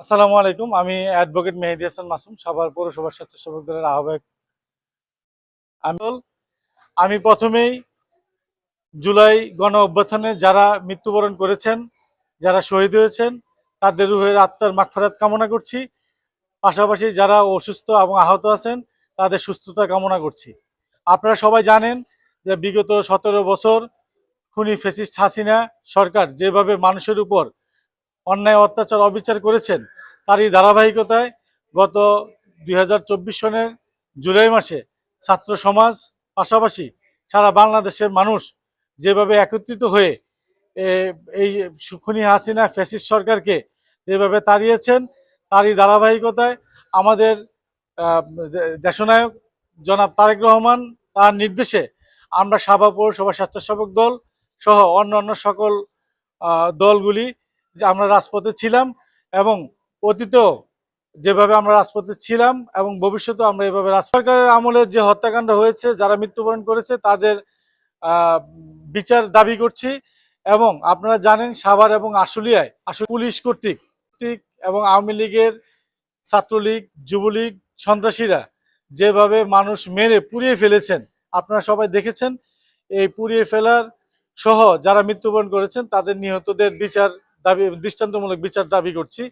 আসসালামু আলাইকুম। আমি অ্যাডভোকেট মেহেদি হাসান মাসুম, সাভার পৌরসভার স্বেচ্ছাসেবক দলের আহ্বায়ক। আমি আমি প্রথমেই জুলাই গণ অভ্যুত্থানে যারা মৃত্যুবরণ করেছেন, যারা শহীদ হয়েছেন, তাদের রুহের আত্মার মাগফিরাত কামনা করছি। পাশাপাশি যারা অসুস্থ এবং আহত আছেন, তাদের সুস্থতা কামনা করছি। আপনারা সবাই জানেন যে বিগত সতেরো বছর খুনি ফেসিস্ট হাসিনা সরকার যেভাবে মানুষের উপর অন্যায়, অত্যাচার, অবিচার করেছেন তারই ধারাবাহিকতায় গত দুই হাজার চব্বিশ সনের জুলাই মাসে ছাত্র সমাজ, পাশাপাশি সারা বাংলাদেশের মানুষ যেভাবে একত্রিত হয়ে এই সুখনি হাসিনা ফ্যাসিস্ট সরকারকে যেভাবে তাড়িয়েছেন, তারই ধারাবাহিকতায় আমাদের দেশনায়ক জনাব তারেক রহমান তার নির্দেশে আমরা সাবা পৌরসভা স্বেচ্ছাসেবক দল সহ অন্যান্য সকল দলগুলি যে আমরা রাজপথে ছিলাম এবং অতীতেও যেভাবে আমরা রাজপথে ছিলাম এবং ভবিষ্যতেও আমরা এভাবে রাজ- সরকারের আমলে যে হত্যাকাণ্ড হয়েছে, যারা মৃত্যুবরণ করেছে, তাদের বিচার দাবি করছি এবং আপনারা জানেন সাভার এবং আশুলিয়ায় আসলে পুলিশ কর্তৃক এবং আওয়ামী লীগের ছাত্রলীগ, যুবলীগ, সন্ত্রাসীরা যেভাবে মানুষ মেরে পুড়িয়ে ফেলেছেন, আপনারা সবাই দেখেছেন, এই পুড়িয়ে ফেলার সহ যারা মৃত্যুবরণ করেছেন, তাদের নিহতদের বিচার দাবি দৃষ্টান্তমূলক বিচার দাবি করছি।